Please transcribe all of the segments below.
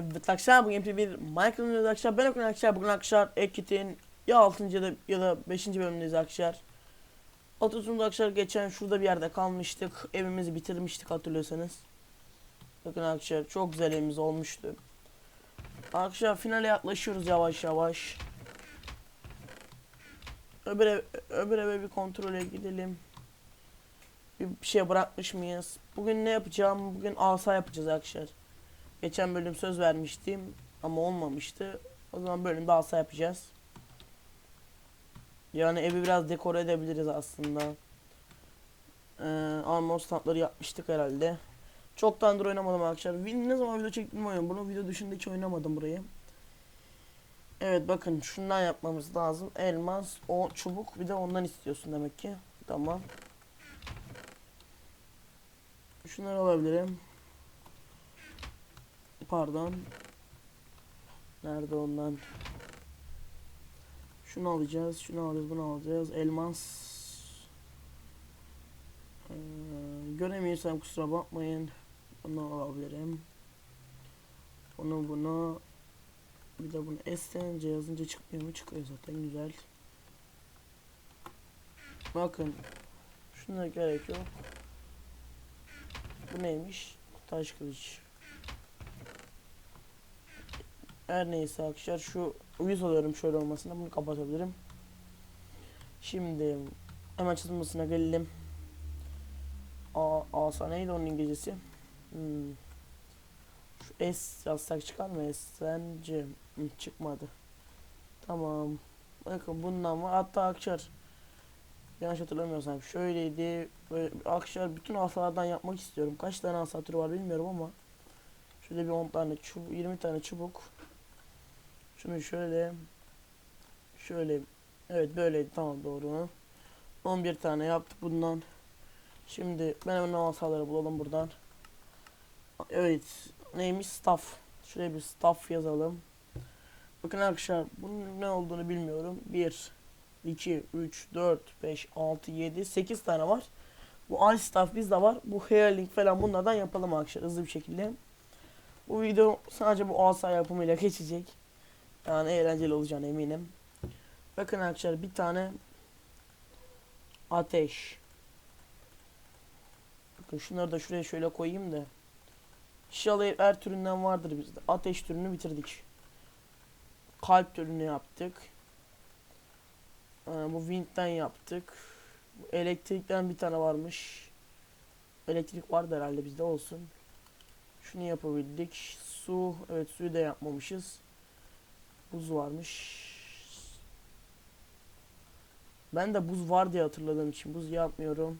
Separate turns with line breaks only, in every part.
Evet arkadaşlar bugün bir Minecraft oynuyoruz arkadaşlar. Ben okuyun arkadaşlar. Bugün arkadaşlar Ekit'in ya 6. ya da, ya da 5. bölümündeyiz arkadaşlar. Otuzunda arkadaşlar geçen şurada bir yerde kalmıştık. Evimizi bitirmiştik hatırlıyorsanız. Bakın arkadaşlar çok güzel evimiz olmuştu. Arkadaşlar finale yaklaşıyoruz yavaş yavaş. Öbür, ev, öbür eve bir kontrole gidelim. Bir, bir şey bırakmış mıyız? Bugün ne yapacağım? Bugün asa yapacağız arkadaşlar. Geçen bölüm söz vermiştim ama olmamıştı. O zaman bölümde asa yapacağız. Yani evi biraz dekore edebiliriz aslında. Ee, armor standları yapmıştık herhalde. Çoktandır oynamadım arkadaşlar. Win- Ne zaman video çektim oyun. Bunu video dışında hiç oynamadım burayı. Evet bakın şundan yapmamız lazım. Elmas, o çubuk bir de ondan istiyorsun demek ki. Tamam. Şunları alabilirim. Pardon. Nerede ondan? Şunu alacağız, şunu alacağız, bunu alacağız. Elmas. Ee, göremiyorsam kusura bakmayın. Bunu alabilirim. Bunu bunu. Bir de bunu STNC yazınca çıkmıyor mu? Çıkıyor zaten güzel. Bakın. Şuna gerek yok. Bu neymiş? Taş kılıç. Her neyse arkadaşlar şu uyuz alıyorum şöyle olmasına bunu kapatabilirim. Şimdi hemen çizilmesine gelelim. A, asa neydi onun İngilizcesi? Hmm. Şu S yazsak çıkar mı? Sence Hı, çıkmadı. Tamam. Bakın bundan var. Hatta akşar yanlış hatırlamıyorsam şöyleydi. Böyle bütün asalardan yapmak istiyorum. Kaç tane asa türü var bilmiyorum ama şöyle bir 10 tane çubuk, 20 tane çubuk. Şunu şöyle şöyle evet böyleydi tamam doğru. 11 tane yaptık bundan. Şimdi ben hemen asaları bulalım buradan. Evet neymiş staff. Şuraya bir staff yazalım. Bakın arkadaşlar bunun ne olduğunu bilmiyorum. 1 2 3 4 5 6 7 8 tane var. Bu ice staff bizde var. Bu hairlink falan bunlardan yapalım arkadaşlar hızlı bir şekilde. Bu video sadece bu asa yapımıyla geçecek. Yani eğlenceli olacağına eminim. Bakın arkadaşlar bir tane ateş. Bakın şunları da şuraya şöyle koyayım da. İnşallah her türünden vardır bizde. Ateş türünü bitirdik. Kalp türünü yaptık. Ee, bu wind'den yaptık. Elektrikten bir tane varmış. Elektrik vardı herhalde bizde olsun. Şunu yapabildik. Su, evet suyu da yapmamışız. Buz varmış. Ben de buz var diye hatırladığım için buz yapmıyorum.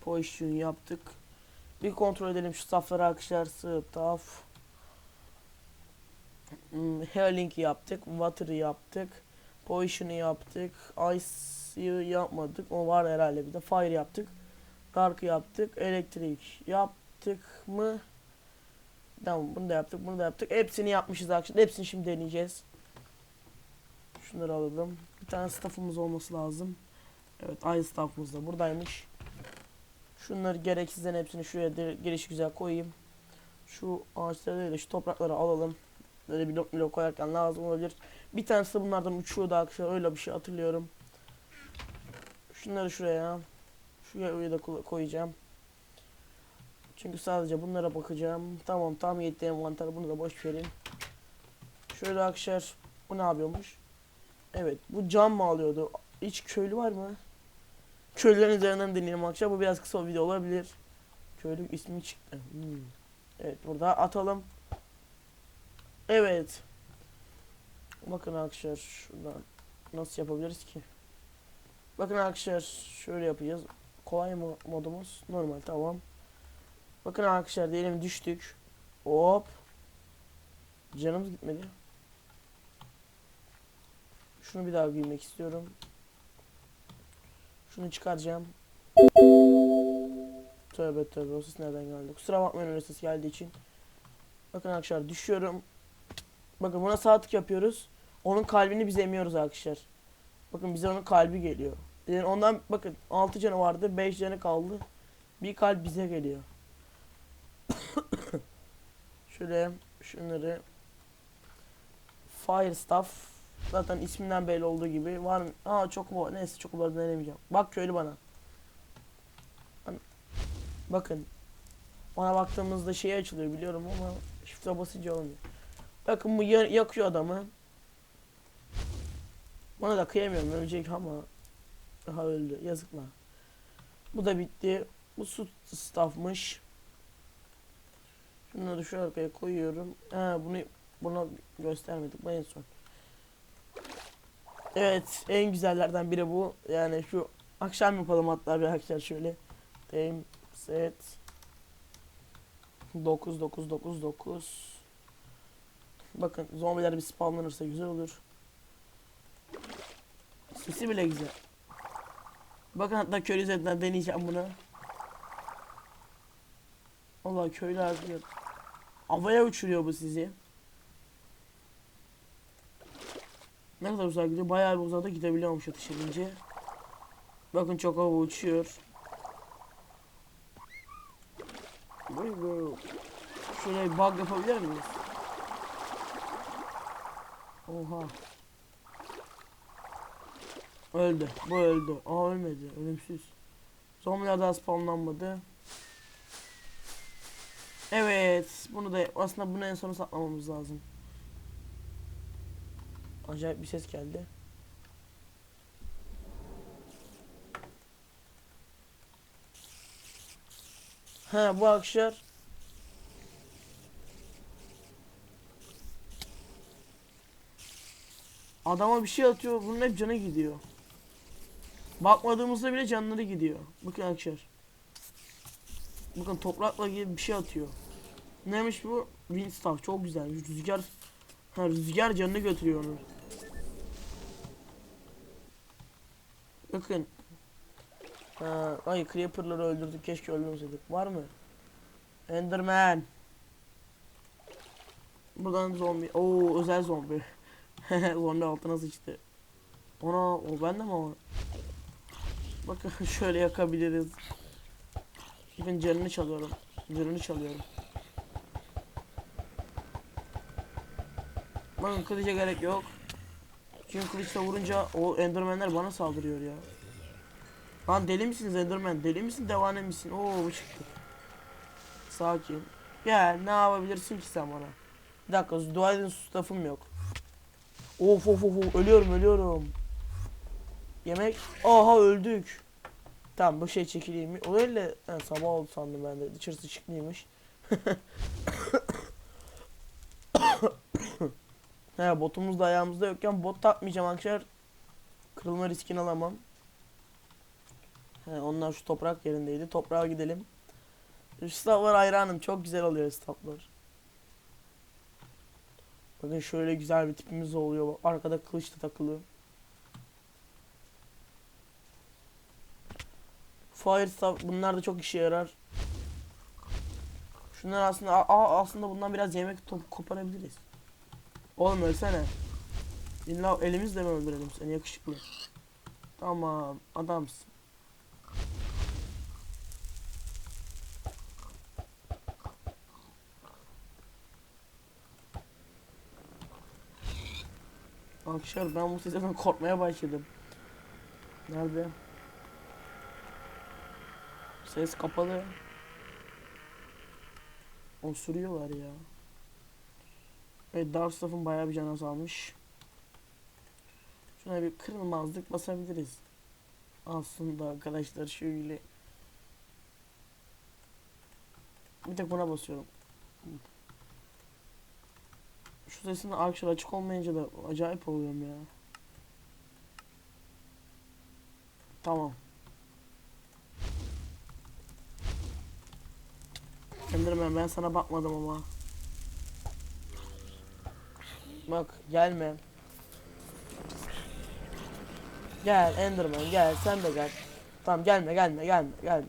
Potion yaptık. Bir kontrol edelim şu safları arkadaşlar. Staff. Hmm, Hairlink yaptık. Water'ı yaptık. Potion'ı yaptık. Ice'ı yapmadık. O var herhalde bir de. Fire yaptık. Dark'ı yaptık. Elektrik yaptık mı? Tamam bunu da yaptık. Bunu da yaptık. Hepsini yapmışız arkadaşlar. Hepsini şimdi deneyeceğiz. Şunları alalım. Bir tane staff'ımız olması lazım. Evet aynı staff'ımız da buradaymış. Şunları gereksizden hepsini şuraya de- geliş güzel koyayım. Şu ağaçları değil de şu toprakları alalım. Böyle blok blok koyarken lazım olabilir. Bir tanesi de bunlardan uçuyordu arkadaşlar. Öyle bir şey hatırlıyorum. Şunları şuraya. Şuraya koy- koyacağım. Çünkü sadece bunlara bakacağım. Tamam tam yetti envanter. Bunu da boş verin. Şöyle arkadaşlar. Bu ne yapıyormuş? Evet. Bu cam mı alıyordu? Hiç köylü var mı? Köylülerin üzerinden deneyelim arkadaşlar. Bu biraz kısa bir video olabilir. Köylü ismi çıktı. Hmm. Evet burada atalım. Evet. Bakın arkadaşlar şuradan nasıl yapabiliriz ki? Bakın arkadaşlar şöyle yapacağız. Kolay mı modumuz? Normal tamam. Bakın arkadaşlar diyelim düştük. Hop. Canımız gitmedi. Şunu bir daha giymek istiyorum. Şunu çıkaracağım. Tövbe tövbe o ses nereden geldi? Kusura bakmayın öyle ses geldiği için. Bakın arkadaşlar düşüyorum. Bakın buna sağ tık yapıyoruz. Onun kalbini biz emiyoruz arkadaşlar. Bakın bize onun kalbi geliyor. Yani ondan bakın 6 canı vardı 5 canı kaldı. Bir kalp bize geliyor. Şöyle Şunları Fire Staff zaten isminden belli olduğu gibi var mı? Aa çok mu? Neyse çok var denemeyeceğim. Bak köylü bana. An- Bakın. Bana baktığımızda şey açılıyor biliyorum ama shift'e basınca olmuyor. Bakın bu ya- yakıyor adamı. Bana da kıyamıyorum ölecek ama daha öldü. Yazıklar. Bu da bitti. Bu su staffmış. Şunları şu arkaya koyuyorum. Ha bunu bunu göstermedik en son. Evet en güzellerden biri bu. Yani şu akşam yapalım hatta bir akşam şöyle. Time set 9 9 9 9 Bakın zombiler bir spawnlanırsa güzel olur. Sesi bile güzel. Bakın hatta köylü üzerinden deneyeceğim bunu. Vallahi köylü harcıyor. Havaya uçuruyor bu sizi. Ne kadar uzak gidiyor? Bayağı bir uzakta gidebiliyormuş ateş edince. Bakın çok hava uçuyor. Şöyle bir bug yapabilir miyiz? Oha. Öldü. Bu öldü. Aa ölmedi. Ölümsüz. Zombiler daha spawnlanmadı. Evet. Bunu da aslında bunu en sona saklamamız lazım. Acayip bir ses geldi. Ha bu akşam Adama bir şey atıyor, bunun hep canı gidiyor. Bakmadığımızda bile canları gidiyor. Bakın arkadaşlar. Bakın toprakla gibi bir şey atıyor. Neymiş bu? Windstaff çok güzelmiş. Rüzgar ha, rüzgar canını götürüyor onu. Bakın. Ha, ay creeper'ları öldürdük. Keşke öldürmeseydik. Var mı? Enderman. Buradan zombi. Oo özel zombi. zombi altına sıçtı. Ona o bende mi o? Bakın şöyle yakabiliriz. Bakın canını çalıyorum. Canını çalıyorum. Bakın kılıca gerek yok. Çünkü kılıçla vurunca o endermenler bana saldırıyor ya. Lan deli misiniz enderman? Deli misin devane misin? Oo bu çıktı. Sakin. Gel ne yapabilirsin ki sen bana? Bir dakika dua edin staff'ım yok. Of of of of ölüyorum ölüyorum. Yemek. Aha öldük. Tamam bu şey çekileyim? O öyle ha, sabah oldu sandım ben de. Dışarısı çıkmıyormuş. He botumuz da ayağımızda yokken bot takmayacağım arkadaşlar. Kırılma riskini alamam. He, onlar şu toprak yerindeydi. Toprağa gidelim. Şu staflar hayranım. Çok güzel oluyor staflar. Bakın şöyle güzel bir tipimiz oluyor. Arkada kılıç da takılı. Fire staff bunlar da çok işe yarar. Şunlar aslında aa, aslında bundan biraz yemek top koparabiliriz. Oğlum ölsene. İlla elimizle mi öldürelim seni yakışıklı? Tamam adamsın. Arkadaşlar ben bu sesten korkmaya başladım. Nerede? Ses kapalı. Osuruyorlar ya. Evet Dark Staff'ın bayağı bir can azalmış. Şuna bir kırılmazlık basabiliriz. Aslında arkadaşlar şöyle. Bir tek buna basıyorum. Şu sesin arkadaşlar açık olmayınca da acayip oluyorum ya. Tamam. Enderman ben sana bakmadım ama. Bak gelme. Gel Enderman gel sen de gel. Tamam gelme gelme gelme gelme.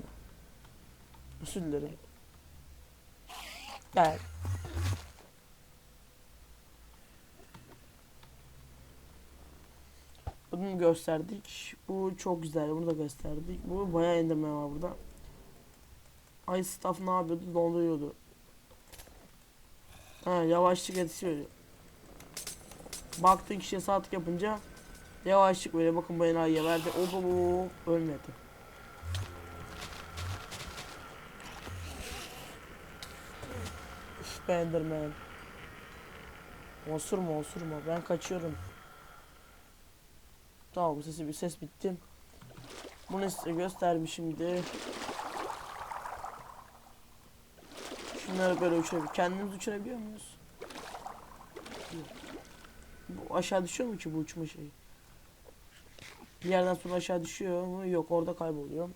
Özür. Gel. Bunu gösterdik. Bu çok güzel. Bunu da gösterdik. Bu bayağı enderman var burada. Ay staff ne yapıyordu? Donduruyordu. Ha yavaşlık etkisi veriyor. Baktığın kişiye sağ tık yapınca yavaşlık böyle bakın bu enayiye verdi. O bu bu ölmedi. Üf, be Enderman. Osurma osurma ben kaçıyorum. Tamam sesi bir ses bitti. Bunu size göstermiş şimdi. Şunları böyle uçurabiliyor. Kendimiz uçurabiliyor muyuz? Bu aşağı düşüyor mu ki bu uçma şeyi? Bir yerden sonra aşağı düşüyor mu? Yok orada kayboluyor.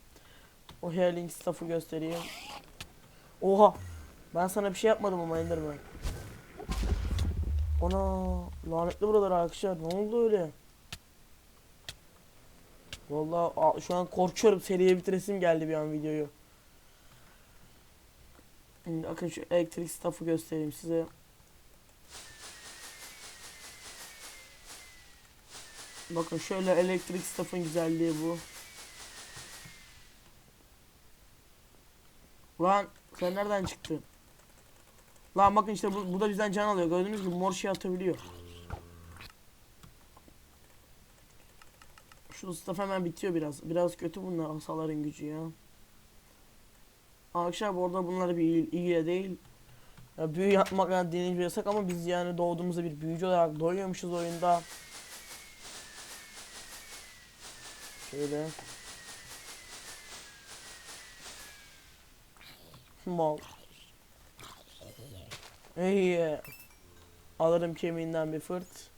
O Hairlink staff'ı göstereyim. Oha! Ben sana bir şey yapmadım ama Enderman. Ana lanetli buralar arkadaşlar. Ne oldu öyle? Vallahi şu an korkuyorum. Seriye bitiresim geldi bir an videoyu. Şimdi bakın şu elektrik staff'ı göstereyim size. Bakın şöyle elektrik staff'ın güzelliği bu. Lan sen nereden çıktın? Lan bakın işte bu, bu da bizden can alıyor. Gördüğünüz gibi mor şey atabiliyor. Şu staff hemen bitiyor biraz. Biraz kötü bunlar asaların gücü ya. Arkadaşlar bu arada bunlar bir il- ilgiyle değil. Ya büyü yapmak yani bir yasak ama biz yani doğduğumuzda bir büyücü olarak doğuyormuşuz oyunda. Şöyle. Mal. İyi. Alırım kemiğinden bir fırt.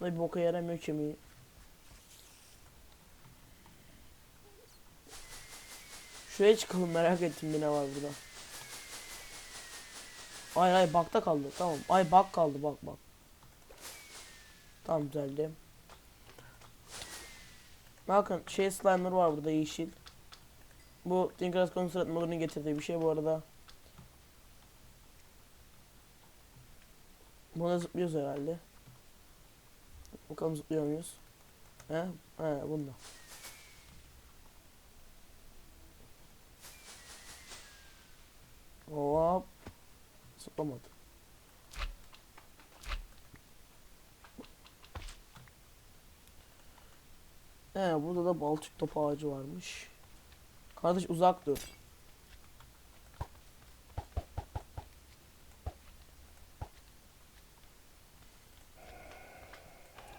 Da bir boka yaramıyor kemiği. Şuraya çıkalım merak ettim bir ne var burada. Ay ay bakta kaldı tamam. Ay bak kaldı bak bak. Tamam düzeldi. Bakın şey slime'lar var burada yeşil. Bu Tinker's Construct modunun getirdiği bir şey bu arada. Buna zıplıyoruz herhalde. Bakalım zıplıyor muyuz? He? He bunda. Hop. Zıplamadı. He burada da balçık top ağacı varmış. Kardeş uzak dur.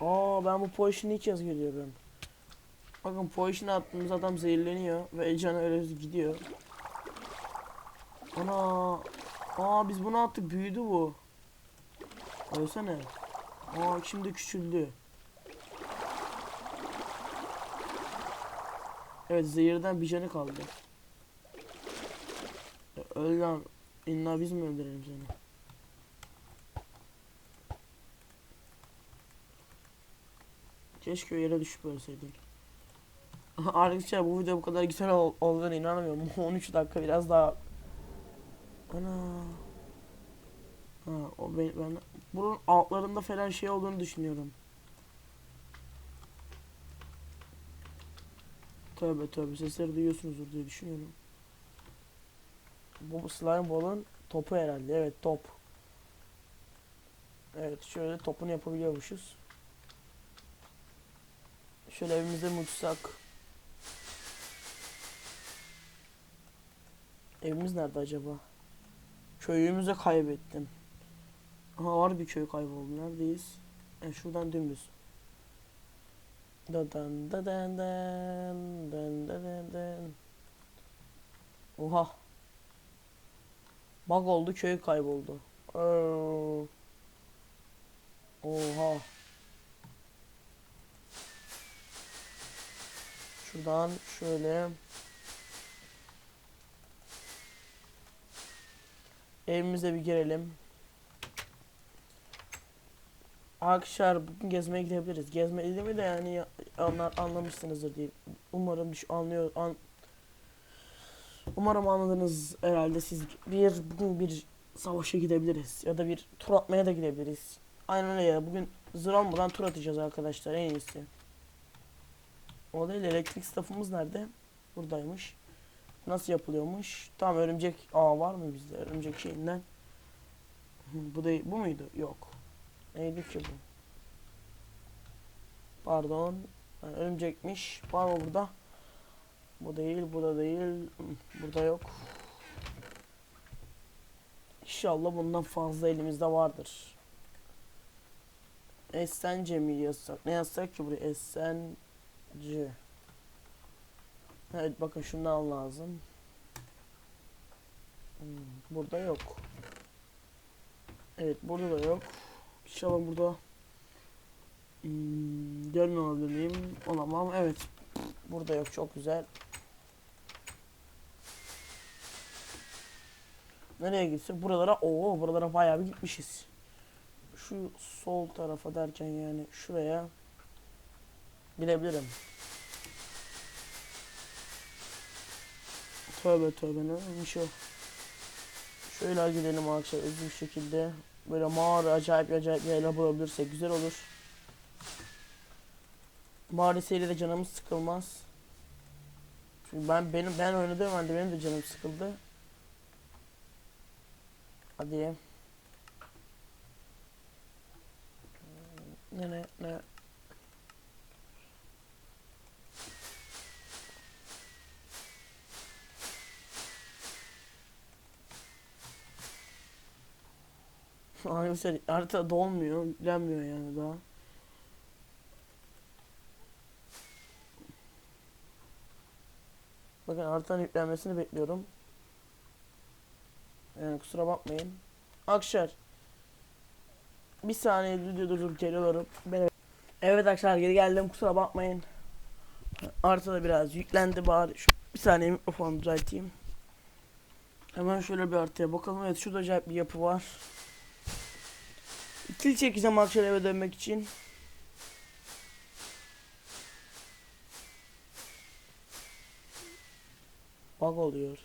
Aa ben bu potion'ı ilk kez görüyorum. Bakın potion'ı attığımız adam zehirleniyor ve canı öyle gidiyor. Ana. Aa biz bunu attık büyüdü bu. Ölsene. Aa şimdi küçüldü. Evet zehirden bir canı kaldı. Ya, Öl lan. İnna biz mi öldürelim seni? Keşke o yere düşüp ölseydin. Arkadaşlar bu video bu kadar güzel ol- inanamıyorum. 13 dakika biraz daha Ana. Ha o ben, ben bunun altlarında falan şey olduğunu düşünüyorum. Tövbe tövbe sesleri duyuyorsunuzdur diye düşünüyorum. Bu slime ball'un topu herhalde. Evet top. Evet şöyle topunu yapabiliyormuşuz. Şöyle evimizde mi uçsak? Evimiz nerede acaba? Köyümüzü kaybettim. Aha var bir köy kayboldu. Neredeyiz? E, şuradan dümdüz. Dadan dadan dan dan dadan dan. Oha. Bug oldu köy kayboldu. Oo. Oha. Şuradan şöyle. Evimize bir girelim. Arkadaşlar bugün gezmeye gidebiliriz. Gezme dediğimi de yani ya- anlar, anlamışsınızdır diye. Umarım düş anlıyor an, Umarım anladınız herhalde siz. Bir bugün bir savaşa gidebiliriz ya da bir tur atmaya da gidebiliriz. Aynen öyle ya. Bugün zır olmadan tur atacağız arkadaşlar en iyisi. O değil elektrik staffımız nerede? Buradaymış. Nasıl yapılıyormuş? Tamam örümcek. Aa var mı bizde örümcek şeyinden? Bu değil, bu muydu? Yok. Neydi ki bu? Pardon. Örümcekmiş. Var mı burada? Bu değil, bu da değil. Burada yok. İnşallah bundan fazla elimizde vardır. Essence mi yazsak? Ne yazsak ki buraya? Essence. Evet bakın şundan lazım. Hmm, burada yok. Evet burada da yok. İnşallah burada hmm, görmüyor olabilir miyim? Olamam. Evet. Burada yok. Çok güzel. Nereye gitsek? Buralara. Oo buralara bayağı bir gitmişiz. Şu sol tarafa derken yani şuraya gidebilirim. Tövbe tövbe neymiş o? Şöyle gidelim arkadaşlar hızlı bir şekilde. Böyle mağara acayip acayip yerler bulabilirsek güzel olur. Mağara seriyle canımız sıkılmaz. Çünkü ben benim ben oynadığım halde benim de canım sıkıldı. Hadi. Ne ne ne. Arkadaşlar harita dolmuyor, yüklenmiyor yani daha. Bakın haritanın yüklenmesini bekliyorum. Yani kusura bakmayın. Akşar. Bir saniye video durdurup geliyorum. Beni... Evet arkadaşlar geri geldim kusura bakmayın. Haritada biraz yüklendi bari. Şu, bir saniye mikrofonu düzelteyim. Hemen şöyle bir haritaya bakalım. Evet şurada acayip bir yapı var. Kil çekeceğim akşam eve dönmek için. Bug oluyor.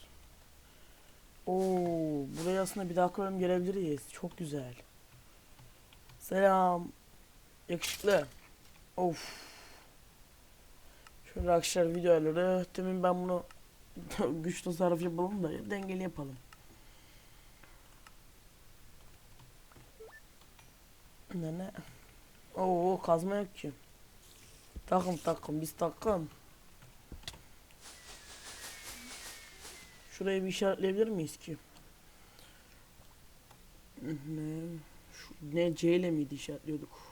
Oo, buraya aslında bir daha koyalım gelebiliriz. Çok güzel. Selam. Yakışıklı. Of. Şöyle arkadaşlar videoları. Demin ben bunu güç tasarruf yapalım da dengeli yapalım. Ne ne? Oo kazma yok ki. Takım takım biz takım. Şurayı bir işaretleyebilir miyiz ki? Ne? Şu, ne C ile miydi işaretliyorduk?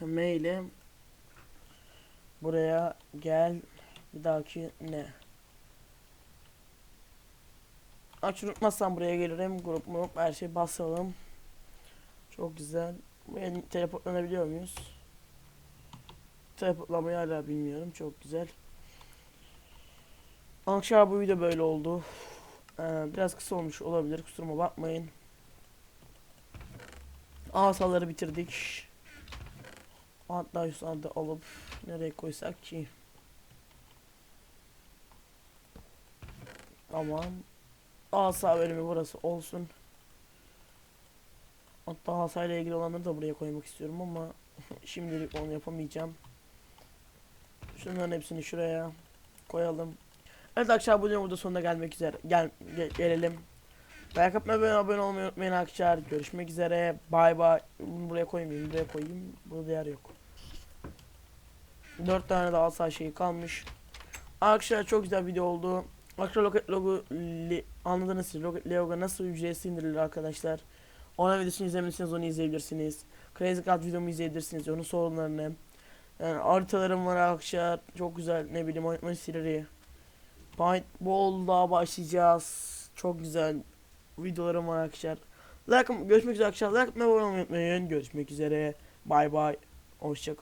M ile buraya gel bir dahaki ne? Aç unutmazsam buraya gelirim grup grup her şey basalım. Çok güzel. Buraya teleportlanabiliyor muyuz? Teleportlamayı hala bilmiyorum. Çok güzel. Arkadaşlar bu video böyle oldu. Ee, biraz kısa olmuş olabilir. Kusuruma bakmayın. Asaları bitirdik. Hatta anda alıp nereye koysak ki? Tamam. Asa bölümü burası olsun. Hatta hasayla ilgili olanları da buraya koymak istiyorum ama şimdilik onu yapamayacağım. Şunların hepsini şuraya koyalım. Evet arkadaşlar bu videonun burada sonuna gelmek üzere. Gel, ge- gelelim. Like atmayı ve abone olmayı unutmayın arkadaşlar. Görüşmek üzere. Bay bay. Buraya koymayayım. Buraya koyayım. Burada yer yok. 4 tane daha asa şeyi kalmış. Arkadaşlar çok güzel video oldu. Arkadaşlar Rocket Logo anladınız siz. Rocket Logo nasıl ücretsiz indirilir arkadaşlar. Ona videosunu izlemediyseniz onu izleyebilirsiniz. Crazy Cat videomu izleyebilirsiniz. Onun sorunlarını. Yani haritalarım var arkadaşlar. Çok güzel ne bileyim oynatma stilleri. Paintball'da başlayacağız. Çok güzel videolarım var arkadaşlar. Like, görüşmek üzere arkadaşlar. Like abone olmayı unutmayın. Görüşmek üzere. Bay bay. Hoşçakalın.